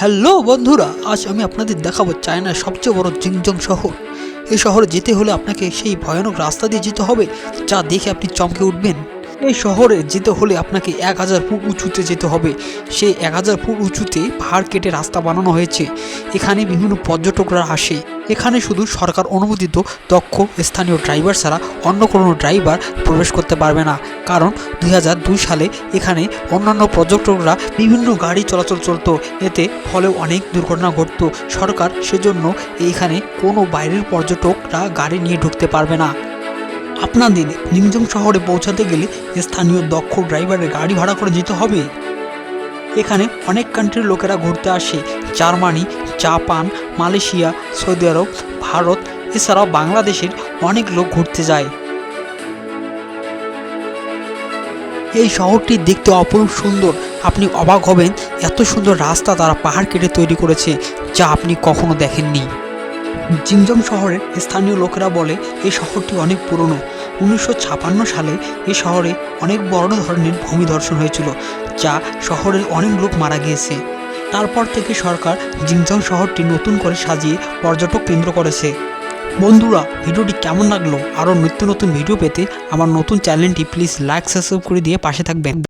Hello বন্ধুরা, আজ আমি আপনাদের দেখাবো চায়নার সবচেয়ে বড় জিংজং শহর। এই শহরে যেতে হলে আপনাকে সেই ভয়ানক রাস্তা দিয়ে যেতে হবে, যা দেখে আপনি চমকে উঠবেন। এই শহরে যেতে হলে আপনাকে এক হাজার ফুট উঁচুতে যেতে হবে। সেই এক হাজার ফুট উঁচুতে পাহাড় কেটে রাস্তা বানানো হয়েছে। এখানে বিভিন্ন পর্যটকরা আসে। এখানে শুধু সরকার অনুমোদিত দক্ষ স্থানীয় ড্রাইভার ছাড়া অন্য কোনো ড্রাইভার প্রবেশ করতে পারবে না। কারণ দু হাজার দুই সালে এখানে অন্যান্য পর্যটকরা বিভিন্ন গাড়ি চলাচল চলত। এতে ফলে অনেক দুর্ঘটনা ঘটতো। সরকার সেজন্য এইখানে কোনো বাইরের পর্যটকরা গাড়ি নিয়ে ঢুকতে পারবে না। আপনাদের নিমজং শহরে পৌঁছাতে গেলে স্থানীয় দক্ষ ড্রাইভারের গাড়ি ভাড়া করে যেতে হবে। এখানে অনেক কান্ট্রির লোকেরা ঘুরতে আসে। Germany, Japan, Malaysia, Saudi Arab, Bharat, এছাড়াও বাংলাদেশের অনেক লোক ঘুরতে যায়। এই শহরটি দেখতে অপরূপ সুন্দর। আপনি অবাক হবেন, এত সুন্দর রাস্তা তারা পাহাড় কেটে তৈরি করেছে, যা আপনি কখনো দেখেননি। জিংজং শহরের স্থানীয় লোকেরা বলে, এই শহরটি অনেক পুরনো। উনিশশো সালে এই শহরে অনেক বড় ধরনের ভূমি ধর্ষণ হয়েছিল, যা শহরের অনেক লোক মারা গিয়েছে। তারপর থেকে সরকার জিংজং শহরটি নতুন করে সাজিয়ে পর্যটক কেন্দ্র করেছে। বন্ধুরা, ভিডিওটি কেমন লাগল? আরও নিত্য নতুন ভিডিও পেতে আমার নতুন চ্যানেলটি প্লিজ লাইক, সাবস্ক্রাইব করে দিয়ে পাশে থাকবেন।